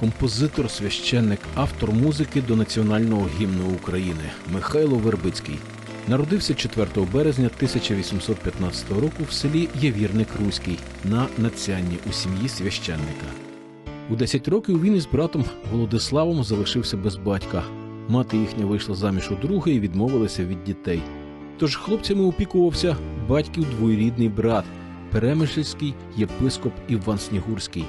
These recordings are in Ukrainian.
композитор, священник, автор музики до національного гімну України Михайло Вербицький. Народився 4 березня 1815 року в селі Явірник Руський на Нацянні у сім'ї священника. У 10 років він із братом Володиславом залишився без батька. Мати їхня вийшла заміж у друге і відмовилася від дітей. Тож хлопцями опікувався батьків двоюрідний брат, перемишльський єпископ Іван Снігурський.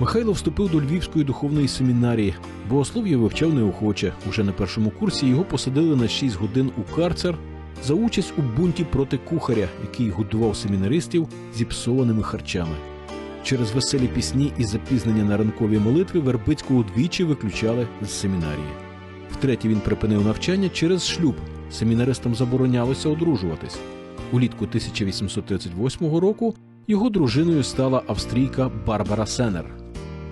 Михайло вступив до Львівської духовної семінарії. Богослов'я вивчав неохоче. Уже на першому курсі його посадили на 6 годин у карцер за участь у бунті проти кухаря, який годував семінаристів зіпсованими харчами. Через веселі пісні і запізнення на ранкові молитви Вербицького двічі виключали з семінарії. Втретє він припинив навчання через шлюб. Семінаристам заборонялося одружуватись. Улітку 1838 року його дружиною стала австрійка Барбара Сенер.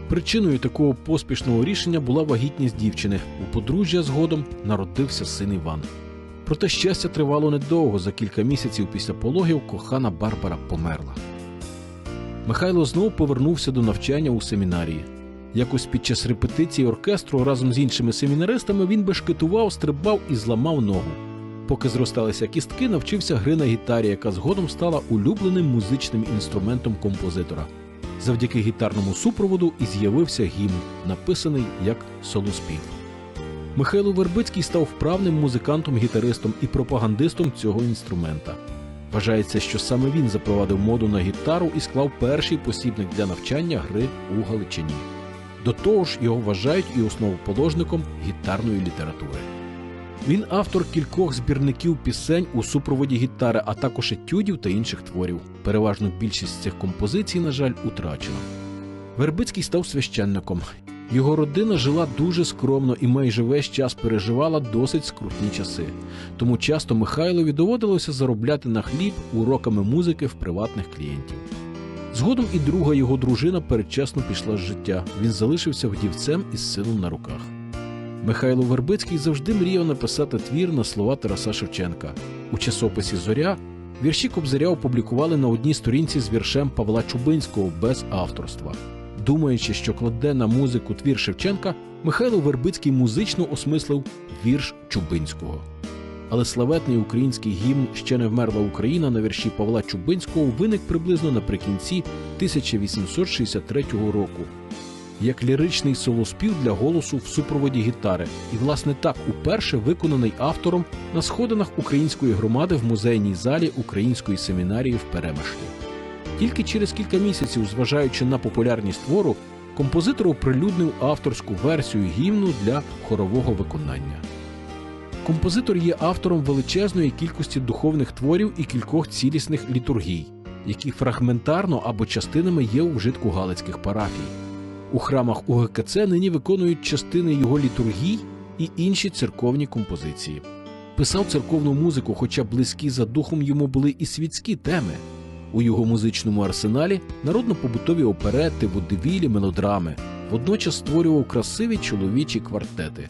Причиною такого поспішного рішення була вагітність дівчини. У подружжя згодом народився син Іван. Проте щастя тривало недовго. За кілька місяців після пологів кохана Барбара померла. Михайло знову повернувся до навчання у семінарії. Якось під час репетиції оркестру разом з іншими семінаристами він бешкетував, стрибав і зламав ногу. Поки зросталися кістки, навчився гри на гітарі, яка згодом стала улюбленим музичним інструментом композитора. Завдяки гітарному супроводу і з'явився гімн, написаний як солоспів. Михайло Вербицький став вправним музикантом-гітаристом і пропагандистом цього інструмента. Вважається, що саме він запровадив моду на гітару і склав перший посібник для навчання гри у Галичині. До того ж, його вважають і основоположником гітарної літератури. Він автор кількох збірників пісень у супроводі гітари, а також етюдів та інших творів. Переважно більшість цих композицій, на жаль, утрачена. Вербицький став священником. Його родина жила дуже скромно і майже весь час переживала досить скрутні часи. Тому часто Михайлові доводилося заробляти на хліб уроками музики в приватних клієнтів. Згодом і друга його дружина передчасно пішла з життя. Він залишився вдівцем із сином на руках. Михайло Вербицький завжди мріяв написати твір на слова Тараса Шевченка. У часописі Зоря вірші Кобзаря опублікували на одній сторінці з віршем Павла Чубинського без авторства. Думаючи, що кладе на музику твір Шевченка, Михайло Вербицький музично осмислив вірш Чубинського. Але славетний український гімн Ще не вмерла Україна на вірші Павла Чубинського виник приблизно наприкінці 1863 року як ліричний солоспів для голосу в супроводі гітари, і, власне, так уперше виконаний автором на сходинах української громади в музейній залі Української семінарії в Перемишлі. Тільки через кілька місяців, зважаючи на популярність твору, композитор оприлюднив авторську версію гімну для хорового виконання. Композитор є автором величезної кількості духовних творів і кількох цілісних літургій, які фрагментарно або частинами є у вжитку галицьких парафій. У храмах УГКЦ нині виконують частини його літургій і інші церковні композиції. Писав церковну музику, хоча близькі за духом йому були і світські теми. У його музичному арсеналі народно-побутові оперети, водевілі, мелодрами. Водночас створював красиві чоловічі квартети.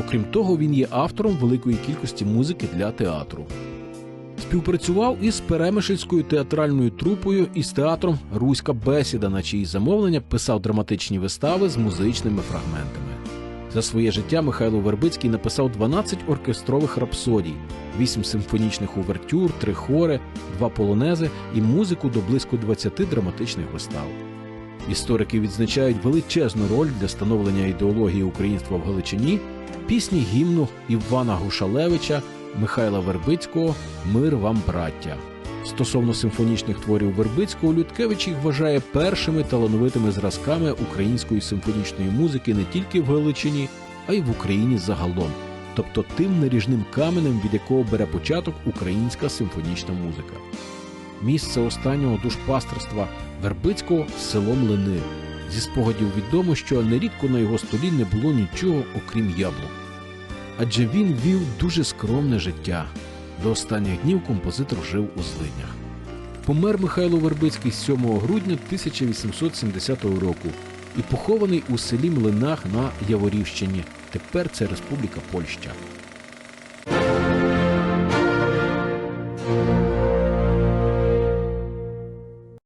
Окрім того, він є автором великої кількості музики для театру. Співпрацював із Перемишльською театральною трупою і з театром Руська бесіда, на чиї замовлення писав драматичні вистави з музичними фрагментами. За своє життя Михайло Вербицький написав 12 оркестрових рапсодій, 8 симфонічних увертюр, 3 хори, 2 полонези і музику до близько 20 драматичних вистав. Історики відзначають величезну роль для становлення ідеології українства в Галичині, пісні гімну Івана Гушалевича, Михайла Вербицького Мир вам, браття. Стосовно симфонічних творів Вербицького, Людкевич їх вважає першими талановитими зразками української симфонічної музики не тільки в Галичині, а й в Україні загалом, тобто тим наріжним каменем, від якого бере початок українська симфонічна музика. Місце останнього душпастерства Вербицького село Млини. Зі спогадів відомо, що нерідко на його столі не було нічого, окрім яблук. Адже він вів дуже скромне життя. До останніх днів композитор жив у злинях. Помер Михайло Вербицький 7 грудня 1870 року і похований у селі Млинах на Яворівщині. Тепер це Республіка Польща.